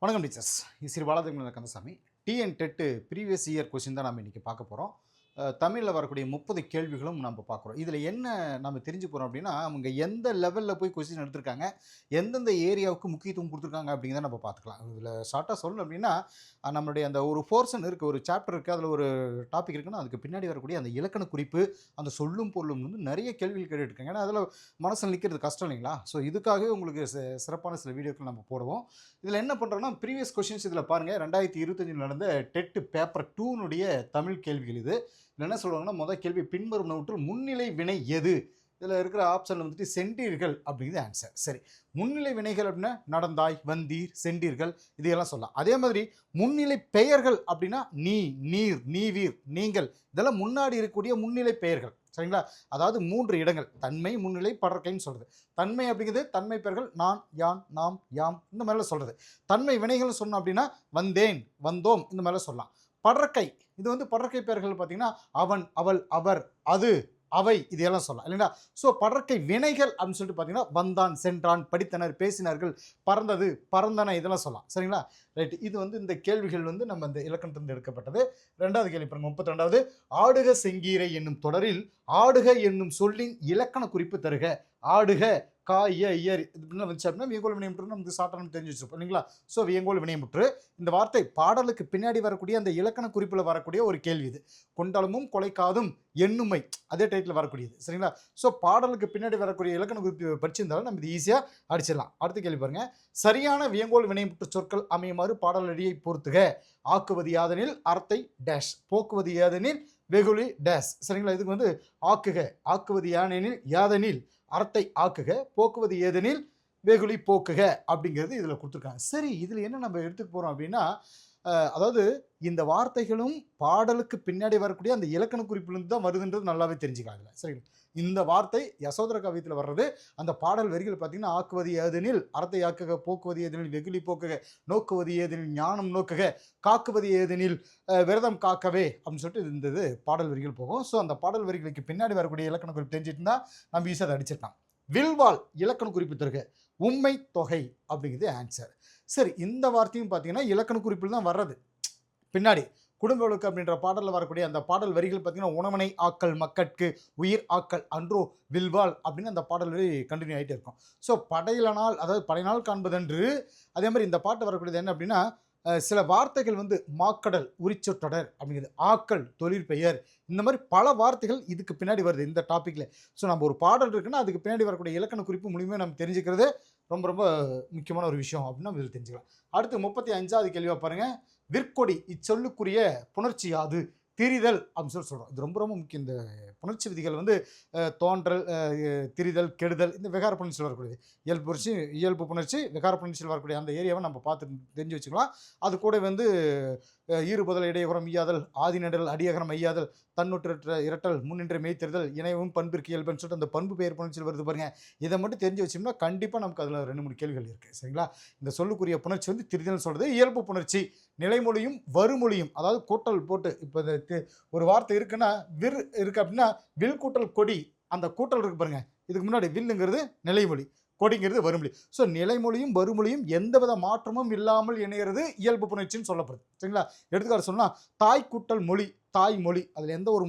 வணக்கம் teachers. இசிறு Sri Kandasamy. TN TET previous year question தான் நம்ம இன்றைக்கி பார்க்க போகிறோம் தமிழில் வரக்கூடிய முப்பது கேள்விகளும் நம்ம பார்க்குறோம். இதில் என்ன நம்ம தெரிஞ்சு போகிறோம் அப்படின்னா அவங்க எந்த லெவலில் போய் கொஸ்டின் எடுத்திருக்காங்க எந்தெந்த ஏரியாவுக்கு முக்கியத்துவம் கொடுத்துருக்காங்க அப்படிங்கிறத நம்ம பார்த்துக்கலாம். இதில் ஷார்ட்டாக சொல்லணும் அப்படின்னா நம்மளுடைய அந்த ஒரு போர்ஷன் இருக்குது ஒரு சாப்டர் இருக்குது அதில் ஒரு டாபிக் இருக்குன்னா அதுக்கு பின்னாடி வரக்கூடிய அந்த இலக்கண குறிப்பு அந்த சொல்லும் பொருளும் வந்து நிறைய கேள்விகள் கேட்டுருக்காங்க இருக்காங்க ஏன்னா அதில் மனசில் நிற்கிறது கஷ்டம் இல்லைங்களா? ஸோ இதுக்காகவே உங்களுக்கு சிறப்பான சில வீடியோக்கள் நம்ம போடுவோம். இதில் என்ன பண்ணுறோன்னா ப்ரீவியஸ் கொஷின்ஸ் இதில் பாருங்கள் ரெண்டாயிரத்தி இருபத்தஞ்சில் நடந்த டெட்டு பேப்பர் டூனுடைய தமிழ் கேள்விகள் இது. என்ன சொல்லுவாங்கன்னா முதல் கேள்வி பின்வரும் நோட்டில் முன்னிலை வினை எது? இதில் இருக்கிற ஆப்ஷனில் வந்துட்டு சென்றீர்கள் அப்படிங்கிறது ஆன்சர் சரி. முன்னிலை வினைகள் அப்படின்னா நடந்தாய் வந்தீர் சென்றீர்கள் இதையெல்லாம் சொல்லலாம். அதே மாதிரி முன்னிலை பெயர்கள் அப்படின்னா நீ நீர் நீவீர் நீங்கள் இதெல்லாம் முன்னாடி இருக்கக்கூடிய முன்னிலை பெயர்கள். சரிங்களா? அதாவது மூன்று இடங்கள். தன்மை முன்னிலை படற்கைன்னு சொல்கிறது தன்மை அப்படிங்கிறது தன்மை பெயர்கள் நான் யான் நாம் யாம் இந்த மாதிரிலாம் சொல்கிறது தன்மை வினைகள் சொன்னோம் அப்படின்னா வந்தேன் வந்தோம் இந்த மாதிரிலாம் சொல்லலாம். படற்கை. இது வந்து படற்கை பெயர்கள் பார்த்தீங்கன்னா அவன் அவள் அவர் அது அவை இதையெல்லாம் சொல்லலாம் இல்லைங்களா? ஸோ படற்கை வினைகள் அப்படின்னு சொல்லிட்டு பார்த்தீங்கன்னா வந்தான் சென்றான் படித்தனர் பேசினார்கள் பறந்தது பறந்தன இதெல்லாம் சொல்லலாம். சரிங்களா? ரைட் இது வந்து இந்த கேள்விகள் வந்து நம்ம இந்த இலக்கணத்திலிருந்து எடுக்கப்பட்டது. ரெண்டாவது கேள்வி பாருங்க முப்பத்தி ரெண்டாவது. ஆடுக செங்கீரை என்னும் தொடரில் ஆடுக என்னும் சொல்லின் இலக்கண குறிப்பு தருக. ஆடுக காய இயர் இப்படின்னு வந்துச்சு அப்படின்னா வியங்கோல் வினையமுற்று நமக்கு சாட்டனம் தெரிஞ்சு வச்சிருப்போம் இல்லைங்களா? ஸோ வியங்கோல் வினையமுற்று இந்த வார்த்தை பாடலுக்கு பின்னாடி வரக்கூடிய அந்த இலக்கண குறிப்பில் வரக்கூடிய ஒரு கேள்வி இது. கொண்டளமும் கொலைக்காதும் எண்ணுமை. அதே டைட்டில் வரக்கூடியது சரிங்களா? ஸோ பாடலுக்கு பின்னாடி வரக்கூடிய இலக்கண குறிப்பு படிச்சிருந்தாலும் நம்ம இது ஈஸியாக அடிச்சிடலாம். அடுத்த கேள்வி பாருங்கள் சரியான வியங்கோல் வினைமுற்று சொற்கள் அமையுமாறு பாடலடியை பொறுத்துக ஆக்குவது யாதனில் அர்த்தை டேஷ் போக்குவது யாதெனில் வெகுளி டேஷ் சரிங்களா? இதுக்கு வந்து ஆக்குக. ஆக்குவது யானெனில் யாதெனில் அறத்தை ஆக்குக போக்குவது ஏதெனில் வெகுளி போக்குக அப்படிங்கிறது இதில் கொடுத்துருக்காங்க. சரி இதில் என்ன நம்ம எடுத்துக்க போகிறோம் அப்படின்னா அதாவது இந்த வார்த்தைகளும் பாடலுக்கு பின்னாடி வரக்கூடிய அந்த இலக்கண குறிப்பிலிருந்து தான் வருதுன்றது நல்லாவே தெரிஞ்சுக்கலாம் சரிங்களா? இந்த வார்த்தை யசோதர கவியத்தில் வர்றது அந்த பாடல் வரிகள் பார்த்தீங்கன்னா ஆக்குவது ஏதெனில் அறத்தை ஆக்குக போக்குவது ஏதெனில் வெகுளி போக்குக நோக்குவது ஏதெனில் ஞானம் நோக்குக காக்குவது ஏதெனில் விரதம் காக்கவே அப்படின்னு சொல்லிட்டு இருந்தது பாடல் வரிகள் போகும். ஸோ அந்த பாடல் வரிகளுக்கு பின்னாடி வரக்கூடிய இலக்கண குறிப்பு தெரிஞ்சுட்டு இருந்தால் நம்ம ஈஸியாக அதை அடிச்சிடலாம். வில்வால் இலக்கண குறிப்பு தருக உண்மை தொகை அப்படிங்கிறது ஆன்சர் சரி இந்த வார்த்தையும் பார்த்தீங்கன்னா இலக்கண குறிப்பில் தான் வர்றது. பின்னாடி குடும்ப ஒழுக்கு அப்படின்ற பாடலில் வரக்கூடிய அந்த பாடல் வரிகள் பார்த்தீங்கன்னா உணவனை ஆக்கல் மக்கட்கு உயிர் ஆக்கல் அன்றோ வில்வால் அப்படின்னு அந்த பாடல் வரி கண்டினியூ ஆகிட்டே இருக்கும். ஸோ படையிலனால் அதாவது படையினால் காண்பதென்று அதே மாதிரி இந்த பாட்டு வரக்கூடியது என்ன அப்படின்னா சில வார்த்தைகள் வந்து மாக்கடல் உரிச்சொற்றொடர் அப்படிங்கிறது ஆக்கல் தொழிற்பெயர் இந்த மாதிரி பல வார்த்தைகள் இதுக்கு பின்னாடி வருது இந்த டாப்பிக்கில் ஸோ நம்ம ஒரு பாடல் இருக்குன்னா அதுக்கு பின்னாடி வரக்கூடிய இலக்கண குறிப்பு மூலியமாக நம்ம தெரிஞ்சுக்கிறது ரொம்ப ரொம்ப முக்கியமான ஒரு விஷயம் அப்படின்னு நம்ம தெரிஞ்சுக்கலாம். அடுத்து முப்பத்தி அஞ்சாவது கேள்வியாக பாருங்கள் விற்கொடி இச்சொல்லுக்குரிய புணர்ச்சி யாது? திரிதல் அப்படின்னு சொல்லி சொல்கிறோம் இது ரொம்ப ரொம்ப முக்கியம். இந்த புணர்ச்சி விதிகள் வந்து தோன்றல் திரிதல் கெடுதல் இந்த விகார புணர்ச்சியில் வரக்கூடியது இயல்பு புணர்ச்சி இயல்பு புணர்ச்சி விகார புணர்ச்சியில் வரக்கூடிய அந்த ஏரியாவை நம்ம பார்த்து தெரிஞ்சு வச்சுக்கலாம். அது கூட வந்து அஹ், ஈறுபதல் இடையகுரம் ஈயாதல் ஆதிநடல் அடியகரம் ஐயாதல் தன்னுற்ற இரட்டல் முன்னின்ற மெய்த்தெறிதல் இணைவும் பண்பிற்கு இயல்புன்னு சொல்லிட்டு அந்த பண்பு பெயர் புணர்ச்சியில் வருது பாருங்க. இதை மட்டும் தெரிஞ்சு வச்சோம்னா கண்டிப்பாக நமக்கு அதில் ரெண்டு மூணு கேள்விகள் இருக்குது சரிங்களா? இந்த சொல்லுக்குரிய புணர்ச்சி வந்து திரிதல் சொல்கிறது இயல்பு புணர்ச்சி. நிலைமொழியும் வறுமொழியும் அதாவது கூட்டல் போட்டு இப்போ இந்த ஒரு வார்த்தை இருக்குன்னா விர் இருக்கு அப்படின்னா வில் கூட்டல் கொடி அந்த கூட்டல் இருக்கு பாருங்கள் இதுக்கு முன்னாடி வில்லுங்கிறது நிலைமொழி கொடிங்கிறது வருமொழி ஸோ நிலைமொழியும் வருமொழியும் எந்தவித மாற்றமும் இல்லாமல் இணைகிறது இயல்பு புணர்ச்சின்னு சொல்லப்படுது. சரிங்களா? எடுத்துக்காட்டு சொன்னால் தாய் கூட்டல் மொழி தாய் மொழி அதில் எந்த ஒரு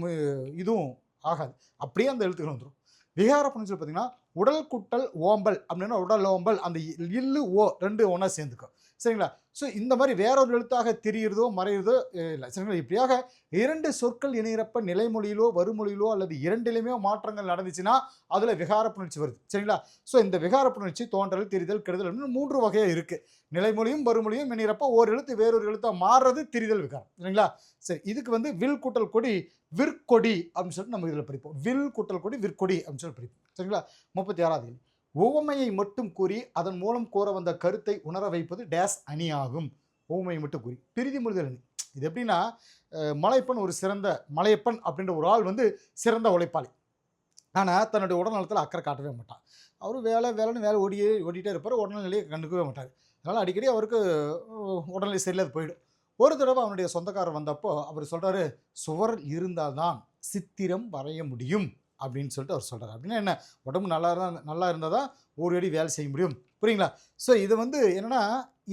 இதுவும் ஆகாது. அப்படியே அந்த எழுத்துக்கள் வந்துடும் விகார புணர்ச்சியில் பார்த்தீங்கன்னா உடல் குட்டல் ஓம்பல் அப்படின்னா உடல் ஓம்பல் அந்த இல்லு ஓ ரெண்டு ஒன்றா சேர்ந்துக்கும். சரிங்களா? ஸோ இந்த மாதிரி வேற ஒரு எழுத்தாக தெரியிறதோ மறையிறதோ இல்லை. சரிங்களா? இப்படியாக இரண்டு சொற்கள் இணையிறப்ப நிலைமொழியிலோ வறுமொழியிலோ அல்லது இரண்டிலுமே மாற்றங்கள் நடந்துச்சுன்னா அதில் விகார புணர்ச்சி வருது. சரிங்களா? ஸோ இந்த விகார புணர்ச்சி தோன்றல் திரிதல் கெடுதல் அப்படின்னு மூன்று வகையாக இருக்குது நிலைமொழியும் வறுமொழியும் இணையிறப்ப ஒரு எழுத்து வேறொரு எழுத்தாக மாறுறது திரிதல் விகாரம். சரிங்களா? சரி இதுக்கு வந்து வில் கூட்டல் கொடி விற்கொடி அப்படின்னு சொல்லிட்டு நம்ம இதில் படிப்போம். வில் கூட்டல் கொடி விற்கொடி அப்படின்னு சொல்லி படிப்போம். சரிங்களா? முப்பத்தி ஆறாவது உவமையை மட்டும் கூறி அதன் மூலம் கூற வந்த கருத்தை உணர வைப்பது டேஸ் அணியாகும் உவமையை மட்டும் கூறி. பிரிதி முழுதல் அணி. இது எப்படின்னா மலையப்பன் ஒரு சிறந்த மலையப்பன் அப்படின்ற ஒரு ஆள் வந்து சிறந்த உழைப்பாளி. ஆனால் தன்னுடைய உடல்நலத்தில் அக்கறை காட்டவே மாட்டான். அவர் வேலை வேலைன்னு வேலை ஓடியே ஓடிட்டே இருப்பார். உடல்நிலையை கண்டுக்கவே மாட்டார். அதனால் அடிக்கடி அவருக்கு உடல்நிலை சரியில்லாத போயிடும். ஒரு தடவை அவனுடைய சொந்தக்காரர் வந்தப்போ அவர் சொல்கிறாரு சுவர் இருந்தால்தான் சித்திரம் வரைய முடியும். அப்படின்னு சொல்லிட்டு அவர் சொல்கிறார் அப்படின்னா என்ன? உடம்பு நல்லா இருந்தால் நல்லா இருந்தால் தான் ஒரு அடி வேலை செய்ய முடியும். புரியுங்களா? ஸோ இது வந்து என்னென்னா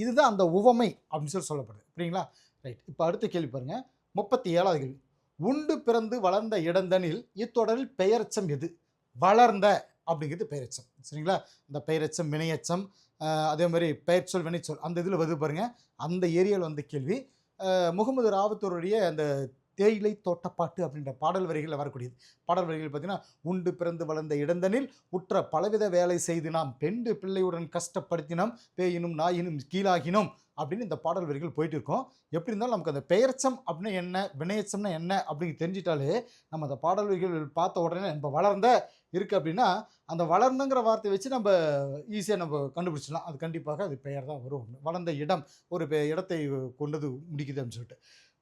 இதுதான் அந்த உவமை அப்படின்னு சொல்லி சொல்லப்படுது. புரியுங்களா? ரைட் இப்போ அடுத்த கேள்வி பாருங்கள் முப்பத்தி ஏழாவது கேள்வி. உண்டு பிறந்து வளர்ந்த இடந்தனில் இத்தொடரில் பெயரச்சம் எது? வளர்ந்த அப்படிங்கிறது பெயரச்சம். சரிங்களா? இந்த பெயரச்சம் வினையச்சம் அதே மாதிரி பெயர்ச்சொல் வினைச்சொல் அந்த இதில் வருது பாருங்கள் அந்த ஏரியாவில் வந்த கேள்வி. முகமது ராவத்தூருடைய அந்த தேயிலை தோட்டப்பாட்டு அப்படின்ற பாடல் வரிகளில் வரக்கூடியது. பாடல் வரிகள் பார்த்தீங்கன்னா உண்டு பிறந்து வளர்ந்த இடந்தனில் உற்ற பலவித வேலை செய்து நாம் பெண்டு பிள்ளையுடன் கஷ்டப்படுத்தினோம் பேயினும் நாயினும் கீழாகினோம் அப்படின்னு இந்த பாடல் வரிகள் போயிட்டு இருக்கோம். எப்படி இருந்தாலும் நமக்கு அந்த பெயர்ச்சம் அப்படின்னு என்ன வினையச்சம்னா என்ன அப்படின்னு தெரிஞ்சிட்டாலே நம்ம அந்த பாடல் வரிகள் பார்த்த உடனே நம்ம வளர்ந்த இருக்குது அப்படின்னா அந்த வளர்ந்துங்கிற வார்த்தையை வச்சு நம்ம ஈஸியாக நம்ம கண்டுபிடிச்சிடலாம். அது கண்டிப்பாக அது பெயர் தான் வரும். வளர்ந்த இடம் ஒரு பெ- இடத்தை கொண்டது முடிக்குது அப்படின்னு சொல்லிட்டு.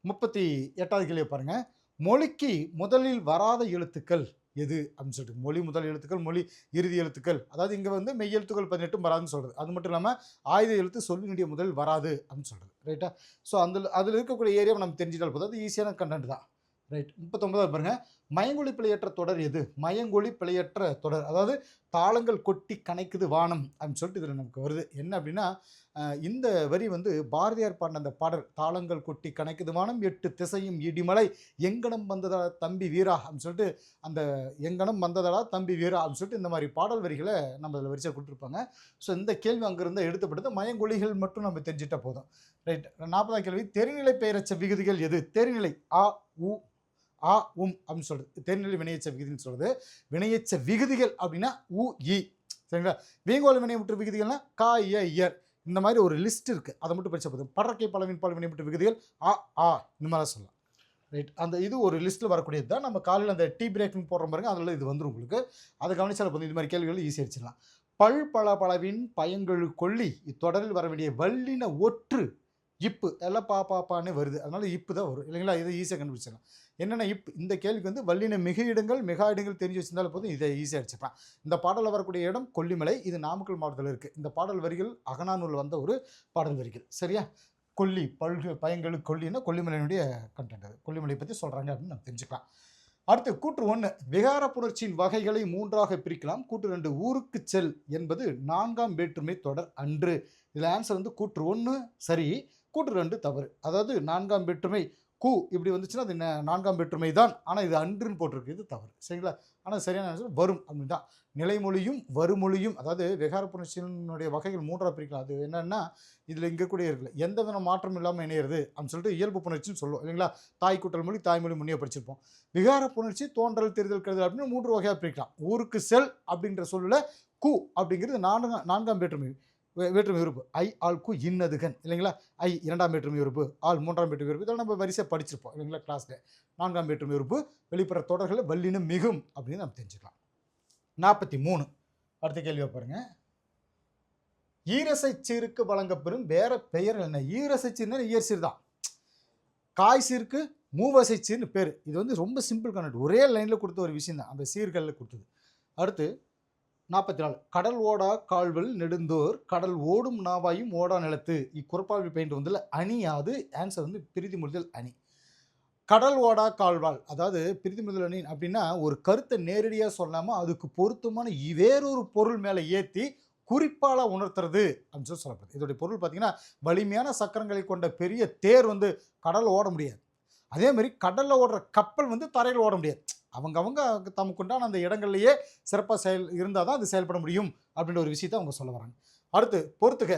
முப்பத்தி எட்டாவது கேள்வியை பாருங்கள் மொழிக்கு முதலில் வராத எழுத்துக்கள் எது? அப்படின்னு சொல்லிட்டு மொழி முதல் எழுத்துக்கள் மொழி இறுதி எழுத்துக்கள். அதாவது இங்கே வந்து மெய் எழுத்துக்கள் பதினெட்டும் வராதுன்னு சொல்கிறது அது மட்டும் இல்லாமல் ஆயுத எழுத்து சொல்லினுடைய முதல் வராது அப்படின்னு சொல்கிறது ரைட்டா ஸோ அந்த அதில் இருக்கக்கூடிய ஏரியாவை நம்ம தெரிஞ்சிட்டால் போதும். அது ஈஸியான கண்டென்ட் தான். ரைட் முப்பத்தொன்பதாவது பாருங்க. மயங்கொழி பிழையற்ற தொடர் எது? மயங்கொழி பிழையற்ற தொடர். அதாவது தாளங்கள் கொட்டி கணைக்குது வானம் அப்படின்னு சொல்லிட்டு இதில் நமக்கு வருது. என்ன அப்படின்னா இந்த வரி வந்து பாரதியார் பாடின அந்த பாடல் தாளங்கள் கொட்டி கணைக்குது வானம் எட்டு திசையும் இடிமலை எங்கனம் வந்ததா தம்பி வீரா அப்படின்னு சொல்லிட்டு அந்த எங்கனம் வந்ததடா தம்பி வீரா அப்படின்னு சொல்லிட்டு இந்த மாதிரி பாடல் வரிகளை நம்ம அதில் வரிசையாக கொடுத்துருப்பாங்க. ஸோ இந்த கேள்வி அங்கேருந்து எடுத்தப்படுது. மயங்கொழிகள் மட்டும் நம்ம தெரிஞ்சிட்டா போதும். ரைட் நாற்பதாம் கேள்வி தெரிநிலை பெயரச்ச விகுதிகள் எது? தெரிநிலை ஆ உ ஆ உம் அப்படின்னு சொல்கிறது தென்னெல் வினையச்ச விகுதின்னு சொல்கிறது வினையச்ச விகுதிகள் அப்படின்னா உ இ. சரிங்களா? வீங்கோல் வினைமுற்று விகுதிகள்னா கா இய இயர் இந்த மாதிரி ஒரு லிஸ்ட் இருக்குது அதை மட்டும் படிச்சா போதும். படற்கை பலவின் பால் வினைமுற்று விகுதிகள் ஆ ஆ இந்த மாதிரி சொல்லலாம். ரைட் அந்த இது ஒரு லிஸ்ட்டில் வரக்கூடியது தான். நம்ம காலையில் அந்த டீ பிரேக்னு போடுற பாருங்க. அதில் இது வந்துடும் உங்களுக்கு. அதை கவனிச்சால் போதும். இது மாதிரி கேள்விகள் ஈஸியாக அடிச்சிடலாம். பல் பல பலவின் பயங்கழு கொல்லி இத்தொடரில் வர வேண்டிய வல்லின ஒற்று இப்பு எல்லாம் பா பாப்பான்னு வருது. அதனால் இப்பு தான் வரும். இல்லைங்களா? இதை ஈஸியாக கண்டுபிடிச்சிடலாம். என்னென்ன இப்பு இந்த கேள்விக்கு வந்து வல்லின மிக இடங்கள் மிகா இடங்கள் தெரிஞ்சு வச்சிருந்தாலும் போதும் இதை ஈஸியாக அடிச்சுக்கலாம் இந்த பாடலில் வரக்கூடிய இடம் கொல்லிமலை. இது நாமக்கல் மாவட்டத்தில் இருக்குது இந்த பாடல் வரிகள் அகனானூல் வந்த ஒரு பாடல் வரிகள். சரியா? கொல்லி பல்கு பயங்கழு கொல்லின்னா கொல்லிமலையினுடைய கண்டென்ட் அது. கொல்லிமலை பற்றி சொல்கிறாங்க அப்படின்னு நம்ம தெரிஞ்சுக்கலாம். அடுத்து கூற்று ஒன்று விகார புணர்ச்சியின் வகைகளை மூன்றாக பிரிக்கலாம். கூற்று ரெண்டு ஊருக்கு செல் என்பது நான்காம் வேற்றுமை தொடர் அன்று. இதில் ஆன்சர் வந்து கூற்று ஒன்று சரி. கூட்டு ரெண்டு தவறு. அதாவது நான்காம் வேற்றுமை கூ இப்படி வந்துச்சுன்னா அது நான்காம் வேற்றுமை தான். ஆனால் இது அன்றுன்னு போட்டிருக்கு. இது தவறு. சரிங்களா? ஆனால் சரியான வரும் அப்படின்னு தான் நிலைமொழியும் வருமொழியும் அதாவது விகார புணர்ச்சியினுடைய வகைகள் மூன்றாக பிரிக்கலாம். அது என்னென்னா இதில் இங்கே கூட இருக்குல்ல எந்த வித மாற்றம் இல்லாமல் இணையிறது அப்படின்னு சொல்லிட்டு இயல்பு புணர்ச்சின்னு சொல்லுவோம் இல்லைங்களா? தாய் கூட்டல் மொழி தாய்மொழி முன்னே படிச்சிருப்போம். விகார புணர்ச்சி தோன்றல் தெரிதல் கருதல் அப்படின்னு மூன்று வகையாக பிரிக்கலாம். ஊருக்கு செல் அப்படின்ற சொல்லில் கு அப்படிங்கிறது நான்காம் நான்காம் வேற்றுமை. வேற்றுமை உறுப்பு. ஐ ஆல் கு இன்னதுகன் இல்லைங்களா? ஐ இரண்டாம் வேற்றுமை உறுப்பு ஆள் மூன்றாம் வேற்றுமை உறுப்பு. இதெல்லாம் நம்ம வரிசையாக படிச்சிருப்போம். இல்லைங்களா கிளாஸில் நான்காம் வேற்றுமை உறுப்பு வெளிப்புற தொடர்களில் வல்லினம் மிகும் அப்படின்னு நம்ம தெரிஞ்சுக்கலாம். நாற்பத்தி மூணு அடுத்த கேள்வியை பாருங்கள் ஈரசை சீருக்கு வழங்கப்பெறும் வேற பெயர் என்ன? ஈரசை சீர்னா ஈர சீர் தான். காய் சீருக்கு மூவசை சீர்னு பேர். இது வந்து ரொம்ப சிம்பிள் கனெக்ட் ஒரே லைனில் கொடுத்த ஒரு விஷயம் தான். அந்த சீர்களில் கொடுத்தது. அடுத்து நாற்பத்தி நாலு கடல் ஓடா கால்வல் நெடுந்தோர் கடல் ஓடும் நாவாயும் ஓடா நிலத்து. இக்குறப்பாழ்வி பெயிண்ட் வந்து அணியாது ஆன்சர் வந்து பிரிதி முடிதல் அணி. கடல் ஓடா கால்வாள் அதாவது பிரிதி முதல் அணி அப்படின்னா ஒரு கருத்தை நேரடியாக சொல்லாமல் அதுக்கு பொருத்தமான வேறொரு பொருள் மேலே ஏற்றி குறிப்பால் உணர்த்துறது அப்படின்னு சொல்லி சொல்லப்படுது. இதோடைய பொருள் பார்த்திங்கன்னா வலிமையான சக்கரங்களை கொண்ட பெரிய தேர் வந்து கடல் ஓட முடியாது. அதே மாதிரி கடலில் ஓடுற கப்பல் வந்து தரையில் ஓட முடியாது. அவங்கவங்க தமக்கு உண்டான அந்த இடங்கள்லையே சிறப்பாக செயல் இருந்தால் தான் அது செயல்பட முடியும் அப்படின்ற ஒரு விஷயத்தை அவங்க சொல்ல வராங்க. அடுத்து பொறுத்துக.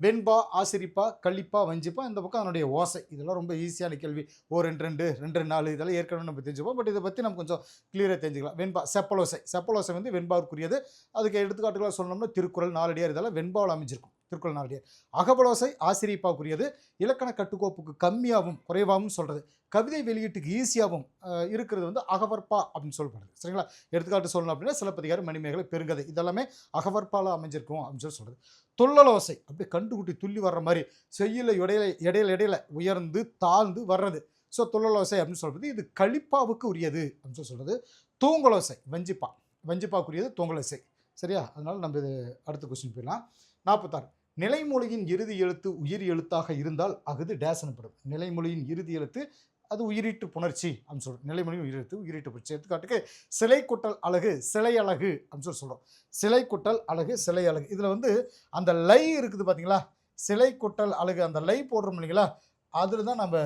வெண்பா ஆசிரிப்பா கள்ளிப்பா வஞ்சிப்பா இந்த பக்கம் அதனுடைய ஓசை. இதெல்லாம் ரொம்ப ஈஸியான கேள்வி. ஓ ரெண்டு ரெண்டு ரெண்டு நாலு இதெல்லாம் ஏற்கனவே நம்ம தெரிஞ்சுப்போம். பட் இதை பற்றி நம்ம கொஞ்சம் கிளியராக தெரிஞ்சுக்கலாம். வெண்பா செப்பலோசை. செப்பலோசை வந்து வெண்பாவுக்குரியது அதுக்கு எடுத்துக்காட்டுகளாக சொல்லணும்னா திருக்குறள் நாலடியார் இதெல்லாம் வெண்பாவில் அமைஞ்சிருக்கும். திருக்குறள் நாலடியார் அகபலோசை ஆசிரியப்பாவுக்குரியது. இலக்கண கட்டுக்கோப்புக்கு கம்மியாகவும் குறைவாகவும் சொல்கிறது கவிதை வெளியீட்டுக்கு ஈஸியாகவும் இருக்கிறது வந்து அகவற்பா அப்படின்னு சொல்லப்படுது. சரிங்களா? எடுத்துக்காட்டு சொல்லணும் அப்படின்னா சிலப்பதிகாரம் மணிமேகலை பெருங்கதை இதெல்லாமே அகவற்பால அமைஞ்சிருக்கும் அப்படின்னு சொல்லி சொல்கிறது தொல்லலோசை அப்படியே கண்டுகுட்டி துள்ளி வர்ற மாதிரி செய்யல இடையில இடையில இடையில உயர்ந்து தாழ்ந்து வர்றது. ஸோ தொல்லலோசை அப்படின்னு சொல்கிறது இது கழிப்பாவுக்கு உரியது அப்படின்னு சொல்லி சொல்கிறது தூங்கலோசை வஞ்சிப்பா. வஞ்சிப்பாவுக்குரியது தூங்கலோசை. சரியா? அதனால் நம்ம இது அடுத்த கொஸ்டின் போயிடலாம். நாற்பத்தாறு நிலைமொழியின் இறுதி எழுத்து உயிர் எழுத்தாக இருந்தால் அகுது டேஸ் எனப்படும் நிலைமொழியின் இறுதி எழுத்து அது உயிரீட்டு புணர்ச்சி அப்படின்னு சொல்கிறோம் நிலைமொழியின் உயிரெழுத்து உயிரீட்டு புணர்ச்சி. எடுத்துக்காட்டுக்கு சிலை குட்டல் அழகு சிலை அழகு அப்படின்னு சொல்லி சொல்கிறோம் சிலை குட்டல் அழகு சிலை அழகு இதில் வந்து அந்த லை இருக்குது பார்த்தீங்களா சிலை குட்டல் அழகு அந்த லை போடுறோம் இல்லைங்களா? அதில் தான் நம்ம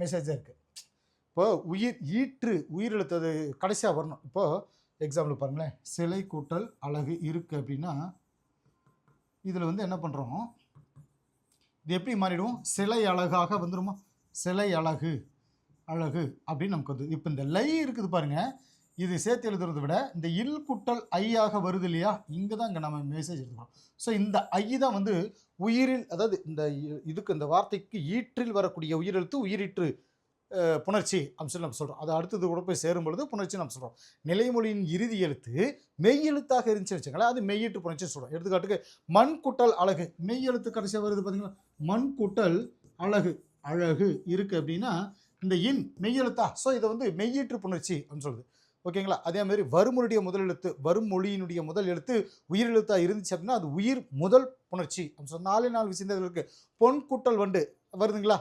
மெசேஜாக இருக்குது இப்போ உயிர் ஈற்று உயிரெழுத்தது கடைசியாக வரணும். இப்போது எக்ஸாம்பிள் பாருங்களேன். சிலை கூட்டல் அழகு இருக்குது அப்படின்னா இதில் வந்து என்ன பண்ணுறோம்? இது எப்படி மாறிடும்? சிலை அழகாக வந்துடுமா சிலை அழகு அழகு அப்படின்னு நமக்கு வந்து இப்போ இந்த லை இருக்குது பாருங்கள் இது சேர்த்து எழுதுறதை விட இந்த இல் குட்டல் ஐயாக வருது இல்லையா? இங்கே தான் இங்கே நம்ம மெசேஜ் எடுத்துக்கிறோம் ஸோ இந்த ஐ தான் வந்து உயிரில் அதாவது இந்த இதுக்கு இந்த வார்த்தைக்கு ஈற்றில் வரக்கூடிய உயிரெழுத்து உயிரிற்று. புணர்ச்சி அப்படின்னு சொல்லி நம்ம சொல்கிறோம் அது அடுத்தது கூட போய் சேரும் பொழுது புணர்ச்சி நம்ம சொல்கிறோம் நிலைமொழியின் இறுதி எழுத்து மெய் எழுத்தாக இருந்துச்சு வச்சுங்களேன் அது மெய்யீட்டு புணர்ச்சின்னு சொல்கிறோம் எடுத்துக்காட்டுக்கு மண் குட்டல் அழகு. மெய் எழுத்து கடைசியாக வருது பார்த்தீங்களா மண் குட்டல் அழகு. அழகு இருக்குது அப்படின்னா இந்த இன் மெய்யெழுத்தா ஸோ இதை வந்து மெய்யீற்று புணர்ச்சி அப்படின்னு சொல்லுது. ஓகேங்களா? அதே மாதிரி வருமொழியுடைய முதல் எழுத்து வரும் மொழியினுடைய முதல் எழுத்து உயிர் எழுத்தாக இருந்துச்சு அப்படின்னா அது உயிர் முதல் புணர்ச்சி அப்படின்னு சொல்லி நாலே நாலு விஷயங்கள் இருக்குது பொன் குட்டல் வண்டு. வருதுங்களா?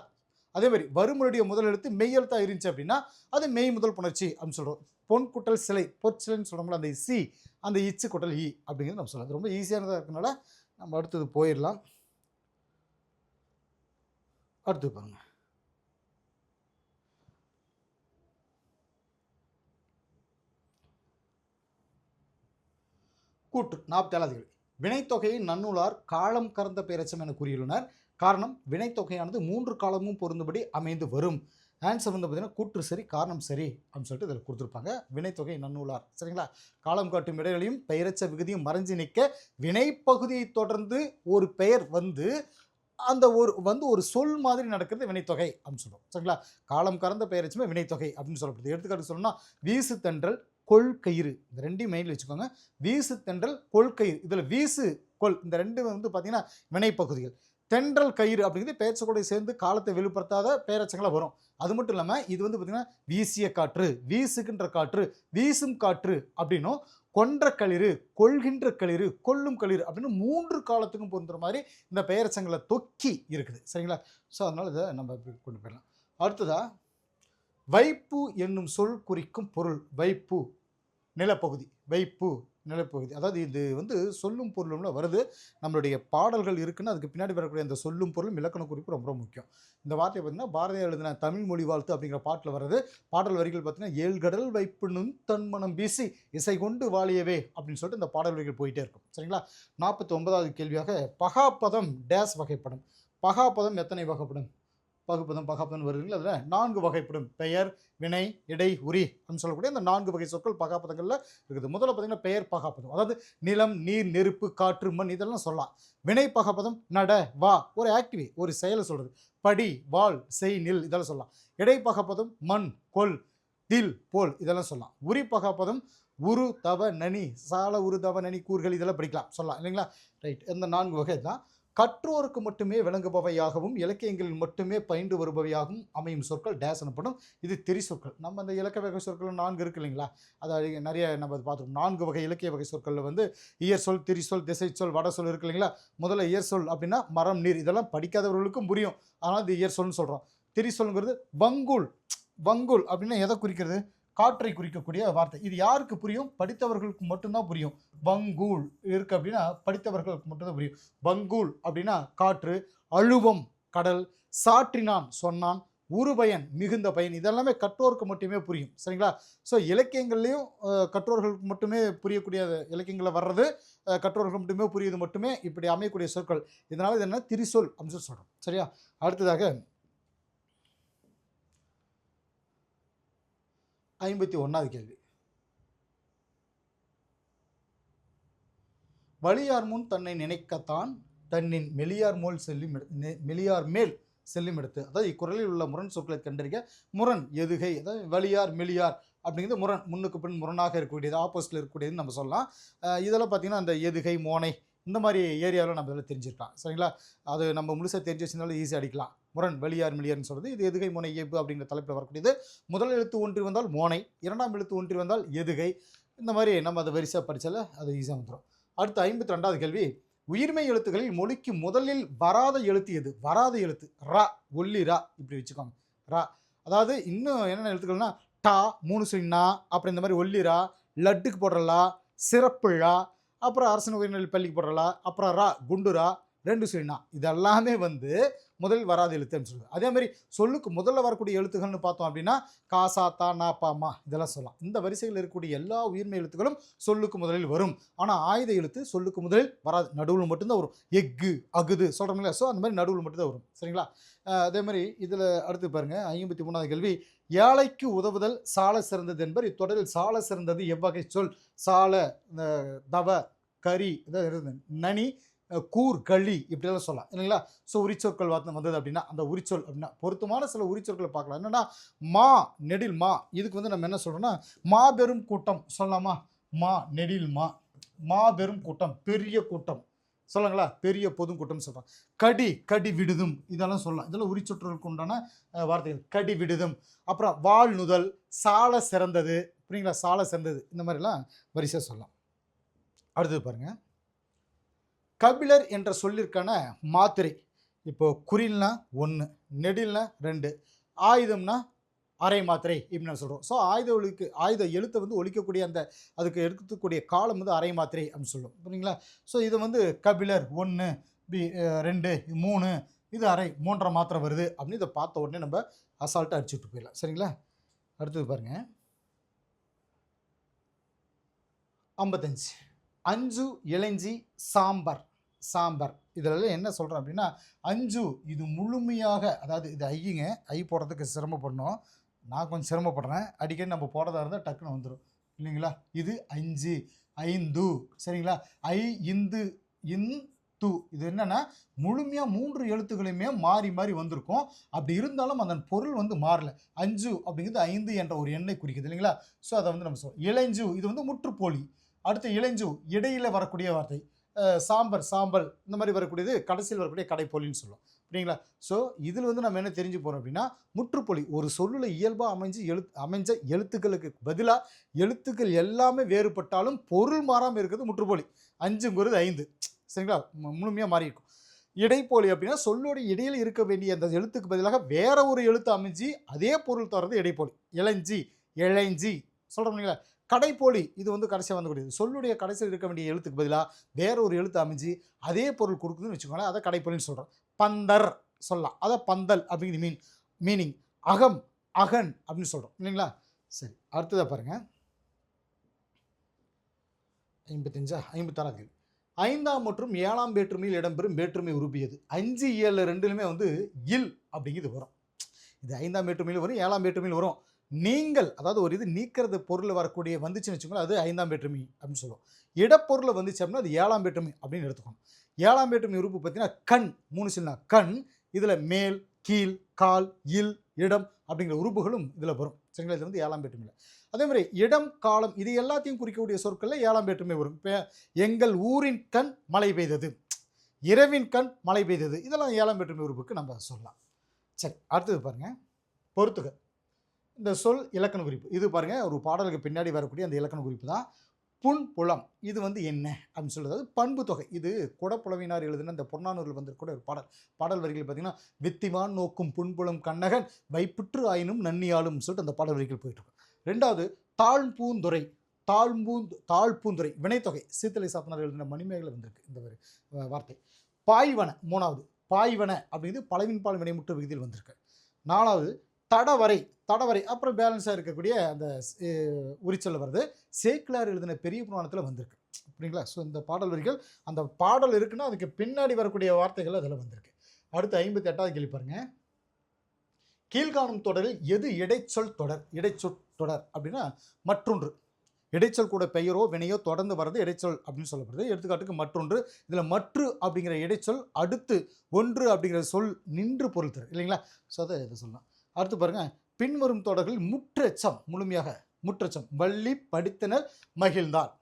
அதே மாதிரி வருமொழியுடைய முதல் எழுத்து மெய்யெழுத்தா இருந்துச்சு அப்படின்னா அது மெய் முதல் புணர்ச்சி அப்படின்னு சொல்கிறோம் பொன் குட்டல் சிலை பொற்சிலைன்னு சொல்கிறோம்ல அந்த சி அந்த இச்சு குட்டல் இ அப்படிங்கிறது நம்ம சொல்லலாம். அது ரொம்ப ஈஸியானதாக இருக்கனால நம்ம அடுத்தது போயிடலாம். அடுத்து பாருங்க. கூற்று நாற்பத்தேழாவது கேள்வி. வினைத்தொகையை நன்னூலார் காலம் கறந்த பேரச்சம் என கூறியுள்ளனர். காரணம் வினைத்தொகையானது மூன்று காலமும் பொருந்தபடி அமைந்து வரும். ஆன்சர் வந்து பார்த்தீங்கன்னா கூற்று சரி காரணம் சரி அப்படின்னு சொல்லிட்டு இதில் கொடுத்துருப்பாங்க. வினைத்தொகை நன்னூலார். சரிங்களா? காலம் காட்டும் இடங்களையும் பெயரச்ச விகுதியும் மறைஞ்சு நிற்க வினைப்பகுதியை தொடர்ந்து ஒரு பெயர் வந்து அந்த ஒரு வந்து ஒரு சொல் மாதிரி நடக்கிறது வினைத்தொகை அப்படின்னு சொல்லுவோம் சரிங்களா? காலம் கறந்த பெயரச்சுமே வினைத்தொகை அப்படின்னு சொல்லப்படுது. எடுத்துக்காட்டு சொல்லணும்னா வீசு தென்றல் கொள்கயிறு இந்த ரெண்டையும் மெயினில் வச்சுக்கோங்க. வீசு தென்றல் கொள்கயிறு இதில் வீசு கொள். இந்த ரெண்டு வந்து பார்த்திங்கன்னா வினைப்பகுதிகள் தென்றல் கயிறு அப்படிங்கிறது பெயர்ச்ச சேர்ந்து காலத்தை வெளிப்படுத்தாத பேரச்சங்களாக வரும். அது மட்டும் இல்லாமல் இது வந்து பார்த்திங்கன்னா வீசிய காற்று வீசுகின்ற காற்று வீசும் காற்று அப்படின்னும் கொன்ற களிறு கொள்கின்ற களிறு கொல்லும் களிறு அப்படின்னு மூன்று காலத்துக்கும் பொருந்துற மாதிரி இந்த பெயரச்சங்களை தொக்கி இருக்குது. சரிங்களா? ஸோ அதனால் இதை நம்ம கொண்டு போயிடலாம். அடுத்ததா வைப்பு என்னும் சொல் குறிக்கும் பொருள் வைப்பு நிலப்பகுதி வைப்பு நிலப்பகுதி அதாவது இது வந்து சொல்லும் பொருளும்ல வருது. நம்மளுடைய பாடல்கள் இருக்குன்னு அதுக்கு பின்னாடி வரக்கூடிய அந்த சொல்லும் பொருளும் இலக்கண குறிப்பு ரொம்ப ரொம்ப முக்கியம். இந்த வார்த்தை பார்த்தீங்கன்னா பாரதியார் எழுதின தமிழ் மொழி வாழ்த்து அப்படிங்கிற பாட்டில் வர்றது பாடல் வரிகள் பார்த்தீங்கன்னா ஏழ்கடல் வைப்புண்ணும் தன்மனம் வீசி இசை கொண்டு வாழியவே அப்படின்னு சொல்லிட்டு இந்த பாடல் வரிகள் போயிட்டே இருக்கும். சரிங்களா? நாற்பத்தி ஒன்பதாவது கேள்வியாக பகாப்பதம் டேஸ் வகைப்படும். பகாப்பதம் எத்தனை வகைப்படும்? பகுப்பதம் பகாப்பதம் வருகிறீர்கள் அதில் நான்கு வகைப்படும். பெயர் வினை இடை உரி அப்படின்னு சொல்லக்கூடிய அந்த நான்கு வகை சொற்கள் பகாப்பதங்களில் இருக்குது. முதல்ல பார்த்தீங்கன்னா பெயர் பகாப்பதம். அதாவது நிலம் நீர் நெருப்பு காற்று மண் இதெல்லாம் சொல்லலாம். வினை பகாப்பதம் நட வா ஒரு ஆக்டிவி ஒரு செயலை சொல்கிறது படி வால் செய் நில் இதெல்லாம் சொல்லலாம். இடை பகாப்பதம் மண் கொல் தில் போல் இதெல்லாம் சொல்லலாம். உரி பகாப்பதம் உரு தவ நனி சால உரு தவ நனி கூறுகள் இதெல்லாம் படிக்கலாம். சொல்லலாம். இல்லைங்களா? ரைட் இந்த நான்கு வகை தான் கற்றோருக்கு மட்டுமே விளங்குபவையாகவும் இலக்கியங்களில் மட்டுமே பயின்று வருபவையாகவும் அமையும் சொற்கள் டேஸ் எனப்படும் இது திரி சொற்கள். நம்ம அந்த இலக்க வகை சொற்கள் நான்கு இருக்கு இல்லைங்களா? அது நிறைய நம்ம பார்த்துருக்கோம். நான்கு வகை இலக்கிய வகை சொற்களில் வந்து இயர் சொல் திரி சொல் திசை சொல் வட சொல் இருக்கு இல்லைங்களா? முதல்ல இயர் சொல் அப்படின்னா மரம் நீர். இதெல்லாம் படிக்காதவர்களுக்கும் புரியும். ஆனால் இது இயர் சொல்னு சொல்கிறோம் திரி சொல்ங்கிறது வங்குல் வங்குல் அப்படின்னா எதை குறிக்கிறது? காற்றை குறிக்கக்கூடிய வார்த்தை. இது யாருக்கு புரியும்? படித்தவர்களுக்கு மட்டும்தான் புரியும். வங்கூல் இருக்கு அப்படின்னா படித்தவர்களுக்கு மட்டும்தான் புரியும். வங்கூல் அப்படின்னா காற்று அழுவம் கடல் சாற்றினான் சொன்னான் உருபயன் மிகுந்த பயன். இதெல்லாமே கற்றோருக்கு மட்டுமே புரியும். சரிங்களா? ஸோ இலக்கியங்கள்லேயும் கற்றோர்களுக்கு மட்டுமே புரியக்கூடிய இலக்கியங்களில் வர்றது கற்றோர்கள் கற்றோர்களுக்கு மட்டுமே புரியுது மட்டுமே இப்படி அமையக்கூடிய சொற்கள். இதனால் இது என்ன? திரிசொல் அப்படின்னு சொல்லி சொல்கிறோம் சரியா? அடுத்ததாக ஐம்பத்தி ஒன்றாவது கேள்வி. வலியார் முன் தன்னை நினைக்கத்தான் தன்னின் மெலியார் மோல் செல்லும் எடு- மெலியார் மேல் செல்லும் எடுத்து அதாவது இக்குரலில் உள்ள முரண் சொற்களை கண்டறிக. முரண் எதுகை அதாவது வலியார் மெலியார் அப்படிங்கிறது முரண் முன்னுக்கு பின் முரணாக இருக்கக்கூடியது ஆப்போசிட்டில் இருக்கக்கூடியதுன்னு நம்ம சொல்லலாம். இதெல்லாம் பார்த்தீங்கன்னா அந்த எதுகை மோனை இந்த மாதிரி ஏரியாவில் நம்ம இதில் தெரிஞ்சிருக்கலாம். சரிங்களா? அது நம்ம முழுசாக தெரிஞ்சு வச்சிருந்தாலும் ஈஸியாக அடிக்கலாம். முரண் வெளியார் மிளியர்னு சொல்கிறது இது எதுகை முனை இயப்பு அப்படிங்கிற தலைப்பில் வரக்கூடியது. முதல் எழுத்து ஒன்றி வந்தால் மோனை இரண்டாம் எழுத்து ஒன்றி வந்தால் எதுகை. இந்த மாதிரி நம்ம அதை வரிசையாக படித்தால அது ஈஸியாக வந்துடும் அடுத்து ஐம்பத்தி ரெண்டாவது கேள்வி. உயிர்மை எழுத்துக்களில் மொழிக்கு முதலில் வராத எழுத்து எது? வராத எழுத்து. ரா ஒல்லி ரா இப்படி வச்சுக்கோங்க. ரா. அதாவது இன்னும் என்னென்ன எழுத்துக்கள்னா டா மூணு சுண்ணா அப்புறம் இந்த மாதிரி ஒல்லிரா லட்டுக்கு போடுற லா சிறப்பு ழா அப்புறம் அரசன் உயர்நிலை பள்ளிக்கு போடுறலா அப்புறம் ரா குண்டுரா ரெண்டு சுழினா இதெல்லாமே வந்து முதல் வராத எழுத்துன்னு சொல்லுது. அதே மாதிரி சொல்லுக்கு முதல்ல வரக்கூடிய எழுத்துக்கள்னு பார்த்தோம் அப்படின்னா காசா தா நா பாமா இதெல்லாம் சொல்லலாம். இந்த வரிசையில் இருக்கக்கூடிய எல்லா உயிர்மை எழுத்துக்களும் சொல்லுக்கு முதலில் வரும். ஆனால் ஆயுத எழுத்து சொல்லுக்கு முதலில் வராது. நடுவில் மட்டும்தான் வரும். எஃகு அகுது சொல்கிறோம் இல்லையா ஸோ அந்த மாதிரி நடுவில் மட்டும்தான் வரும். சரிங்களா? அதே மாதிரி இதில் அடுத்து பாருங்கள் ஐம்பத்தி மூணாவது கேள்வி. ஏழைக்கு உதவுதல் சால சிறந்தது என்பர். இத்தொடரில் சால சிறந்தது எவ்வகை சொல். சால இந்த தவ கரி இதான் நனி கூர் களி இப்படியெல்லாம் சொல்லலாம். இல்லைங்களா? ஸோ உரிச்சொற்கள் வார்த்தை வந்தது அப்படின்னா அந்த உரிச்சொல் அப்படின்னா பொருத்தமான சில உரிச்சொற்களை பார்க்கலாம். என்னென்னா மா நெடில் மா. இதுக்கு வந்து நம்ம என்ன சொல்கிறோன்னா மாபெரும் கூட்டம் சொல்லலாமா? மா நெடில் மா. மாபெரும் கூட்டம் பெரிய கூட்டம். சொல்லுங்களா? பெரிய பொதுக்கூட்டம் சொல்கிறான் கடி கடி விடுதும் இதெல்லாம் சொல்லலாம். இதெல்லாம் உரிச்சொற்றலுக்கு உண்டான வார்த்தைகள். கடி விடுதும். அப்புறம் வாழ்நுதல் சால சிறந்தது. புரியுங்களா? சால சிறந்தது. இந்த மாதிரிலாம் வரிசையாக சொல்லலாம். அடுத்தது பாருங்கள் கபிலர் என்ற சொல்லிற்கான மாத்திரை. இப்போது குறில்னா ஒன்று நெடில்னா ரெண்டு. ஆயுதம்னா அரை மாத்திரை இப்படின்னு நம்ம சொல்கிறோம் ஸோ ஆயுத ஒழிக்கு ஆயுத எழுத்தை வந்து ஒழிக்கக்கூடிய அந்த அதுக்கு எடுக்கக்கூடிய காலம் வந்து அரை மாத்திரை அப்படின்னு சொல்லுவோம் புரியுங்களா ஸோ இது வந்து கபிலர் ஒன்று பி ரெண்டு மூணு இது அரை மூன்றரை மாத்திரை வருது அப்படின்னு இதை பார்த்த உடனே நம்ம அசால்ட்டாக அடிச்சு விட்டு போயிடலாம். சரிங்களா? அடுத்தது பாருங்க. ஐம்பத்தஞ்சு. அஞ்சு இளைஞ்சி சாம்பார். சாம்பார். இதில் என்ன சொல்கிறேன் அப்படின்னா அஞ்சு இது முழுமையாக அதாவது இது ஐயுங்க ஐ போடுறதுக்கு சிரமப்படணும். நான் கொஞ்சம் சிரமப்படுறேன். அடிக்கடி நம்ம போடுறதா இருந்தால் டக்குன்னு வந்துடும் இல்லைங்களா? இது அஞ்சு ஐந்து. சரிங்களா? ஐ இந்து இந்து இது என்னன்னா முழுமையாக மூன்று எழுத்துக்களையுமே மாறி மாறி வந்திருக்கும். அப்படி இருந்தாலும் அந்த பொருள் வந்து மாறல. அஞ்சு அப்படிங்கிறது ஐந்து என்ற ஒரு எண்ணை குறிக்குது இல்லைங்களா? ஸோ அதை வந்து நம்ம சொல்லுவோம் இளைஞ்சு. இது வந்து முற்றுப்போலி. அடுத்து இளைஞ்சு. இடையில் வரக்கூடிய வார்த்தை. சாம்பர் சாம்பல் இந்த மாதிரி வரக்கூடியது கடைசியில் வரக்கூடிய கடைப்பொலின்னு சொல்லுவோம். சரிங்களா ஸோ இதில் வந்து நம்ம என்ன தெரிஞ்சு போகிறோம் அப்படின்னா முற்றுப்பொலி ஒரு சொல்லில் இயல்பாக அமைஞ்சு எழுத் அமைஞ்ச எழுத்துக்களுக்கு பதிலாக எழுத்துக்கள் எல்லாமே வேறுபட்டாலும் பொருள் மாறாமல் இருக்கிறது முற்றுப்பொலி அஞ்சுங்கிறது ஐந்து. சரிங்களா? முழுமையாக மாறி இருக்கும். இடைப்போலி அப்படின்னா சொல்லோட இடையில் இருக்க வேண்டிய அந்த எழுத்துக்கு பதிலாக வேற ஒரு எழுத்து அமைஞ்சு அதே பொருள் தர்றது இடைப்போலி இளஞ்சி இளைஞ்சி. சொல்கிறோம் இல்லைங்களா? கடைப்போலி இது வந்து கடைசியாக வந்துக்கூடியது சொல்லுடைய கடைசியில் இருக்க வேண்டிய எழுத்துக்கு பதிலாக வேற ஒரு எழுத்து அமைஞ்சு அதே பொருள் கொடுக்குதுன்னு வச்சுக்கோங்களேன் அதை கடைப்போலின்னு சொல்கிறோம் பந்தர் சொல்லலாம். அதை பந்தல் அப்படிங்கிற மீன் மீனிங் அகம் அகன் அப்படின்னு சொல்கிறோம் இல்லைங்களா? சரி அடுத்ததாக பாருங்கள் ஐம்பத்தஞ்சா? ஐம்பத்தாறாவது கேள்வி ஐந்தாம் மற்றும் ஏழாம் வேற்றுமையில் இடம்பெறும் வேற்றுமை உருபியது அஞ்சு ஏழு ரெண்டுலுமே வந்து இல் அப்படிங்கிறது வரும். இது ஐந்தாம் வேற்றுமையில் வரும் ஏழாம் வேற்றுமையில் வரும். நீங்கள் அதாவது ஒரு இது நீக்கிறது பொருள் வரக்கூடிய வந்துச்சுன்னு வச்சுக்கோங்களேன் அது ஐந்தாம் வேற்றுமை அப்படின்னு சொல்லுவோம். இடப்பொருள் வந்துச்சு அப்படின்னா அது ஏழாம் வேற்றுமை அப்படின்னு எடுத்துக்கணும். ஏழாம் வேற்றுமை உறுப்பு பார்த்தீங்கன்னா கண் மூணு சின்ன கண் இதில் மேல் கீழ் கால் இல் இடம் அப்படிங்கிற உறுப்புகளும் இதில் வரும். சரிங்களா? இது வந்து ஏழாம் வேற்றுமையில். அதே மாதிரி இடம் காலம் இது எல்லாத்தையும் குறிக்கக்கூடிய சொற்களில் ஏழாம் வேற்றுமை வரும். இப்போ எங்கள் ஊரின் கண் மழை பெய்தது. இரவின் கண் மழை பெய்தது. இதெல்லாம் ஏழாம் வேற்றுமை உறுப்புக்கு நம்ம சொல்லலாம். சரி அடுத்தது பாருங்கள் பொறுத்துக்க இந்த சொல் இலக்கண குறிப்பு. இது பாருங்கள் ஒரு பாடலுக்கு பின்னாடி வரக்கூடிய அந்த இலக்கண குறிப்பு தான். புன் புலம். இது வந்து என்ன? அப்படின்னு சொல்லுறது பண்பு தொகை. இது குடப்புலவினார் எழுதின இந்த பொன்னானூரில் வந்திருக்கூடிய ஒரு பாடல். பாடல் வரிகள் பார்த்தீங்கன்னா வித்திவான் நோக்கும் புன்புலம் கண்ணகன் வைப்புற்று ஆயினும் நன்னியாலும் சொல்லிட்டு அந்த பாடல் வரிகள் போயிட்டு இருக்கும். ரெண்டாவது தாழ்பூந்துறை தாழ்பூந்து தாழ்பூந்துறை வினைத்தொகை சீத்தலை சாத்தனார் எழுதின மணிமேகலை வந்திருக்கு இந்த வார்த்தை. பாய்வன மூணாவது பாய்வன அப்படிங்கிறது பலவின் பால் வினைமுற்று விகுதியில் வந்திருக்கு. நாலாவது தடவரை தடவரை அப்புறம் பேலன்ஸாக இருக்கக்கூடிய அந்த உரிச்சல் வருது. சேக்கிலார் எழுதின பெரிய புராணத்தில் வந்திருக்கு. அப்படிங்களா ஸோ இந்த பாடல் வரிகள் அந்த பாடல் இருக்குன்னா அதுக்கு பின்னாடி வரக்கூடிய வார்த்தைகள் அதில் வந்திருக்கு. அடுத்து ஐம்பத்தி எட்டாவது கேள்வி பாருங்க. கீழ்காணும் தொடரில் எது இடைச்சொல் தொடர்? இடைச்சொல் தொடர் அப்படின்னா மற்றொன்று. இடைச்சொல் கூட பெயரோ வினையோ தொடர்ந்து வர்றது இடைச்சொல் அப்படின்னு சொல்லப்படுது. எடுத்துக்காட்டுக்கு மற்றொன்று. இதில் மற்று அப்படிங்கிற இடைச்சொல் அடுத்து ஒன்று அப்படிங்கிற சொல் நின்று பொருள் தரும் இல்லைங்களா? ஸோ அதை இதை சொல்லலாம். அடுத்து பாருங்கள் பின்வரும் தொடர்களில் முற்றெச்சம் முழுமையாக முற்றச்சம். வள்ளி படித்தனர் மகிழ்ந்தார்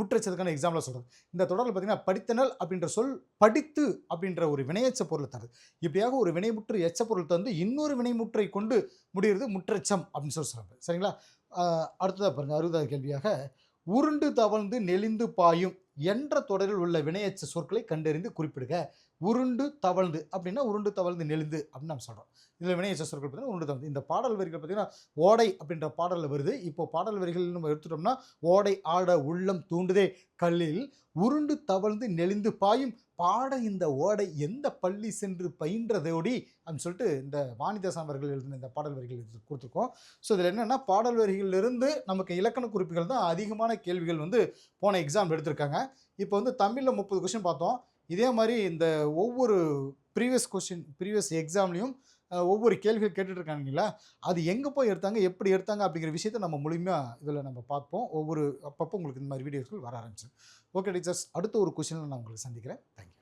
முற்றெச்சத்துக்கான எக்ஸாம்பிள் சொல்கிறேன் இந்த தொடரில் பார்த்தீங்கன்னா படித்தனல் அப்படின்ற சொல் படித்து அப்படின்ற ஒரு வினையச்ச பொருளை தருது. இப்படியாக ஒரு வினைமுற்று எச்ச பொருள் தந்து இன்னொரு வினைமுற்றை கொண்டு முடிகிறது முற்றெச்சம் அப்படின்னு சொல்லி சொல்கிறாங்க சரிங்களா? அடுத்ததாக பாருங்கள் அறுபதாவது கேள்வியாக உருண்டு தவழ்ந்து நெளிந்து பாயும் என்ற தொடரில் உள்ள வினையச்ச சொற்களை கண்டறிந்து குறிப்பிடுக. உருண்டு தவழ்ந்து அப்படின்னா உருண்டு தவழ்ந்து நெளிந்து அப்படின்னு நம்ம சொல்கிறோம் இதில் வினையெச்ச சொற்கள் பார்த்தீங்கன்னா உருண்டு தவழ்ந்து. இந்த பாடல் வரிகள் பார்த்தீங்கன்னா ஓடை அப்படின்ற பாடலில் வருது. இப்போ பாடல் வரிகள் நம்ம எடுத்துட்டோம்னா ஓடை ஆட உள்ளம் தூண்டுதே கல்லில் உருண்டு தவழ்ந்து நெளிந்து பாயும் பாட இந்த ஓடை எந்த பள்ளி சென்று பயின்றதோடி அப்படின்னு சொல்லிட்டு இந்த வாணிதாசன் அவர்கள் எழுதின இந்த பாடல் வரிகள் கொடுத்துருக்கோம். ஸோ இதில் என்னென்னா பாடல் வரிகளிலிருந்து நமக்கு இலக்கண குறிப்புகள் தான் அதிகமான கேள்விகள் வந்து போன எக்ஸாம் எடுத்திருக்காங்க. இப்போ வந்து தமிழில் முப்பது கொஷின் பார்த்தோம். இதே மாதிரி இந்த ஒவ்வொரு ப்ரீவியஸ் கொஷின் ப்ரீவியஸ் எக்ஸாம்லேயும் ஒவ்வொரு கேள்விகள் கேட்டுட்டு இருக்காங்களா அது எங்கே போய் எடுத்தாங்க எப்படி எடுத்தாங்க அப்படிங்கிற விஷயத்த நம்ம முழுமையாக இதில் நம்ம பார்ப்போம். ஒவ்வொரு அப்பப்போ உங்களுக்கு இந்த மாதிரி வீடியோஸ்கள் வர ஆரம்பிச்சு ஓகே டீச்சர்ஸ் அடுத்த ஒரு கொஸ்டினில் நான் உங்களுக்கு சந்திக்கிறேன். தேங்க்யூ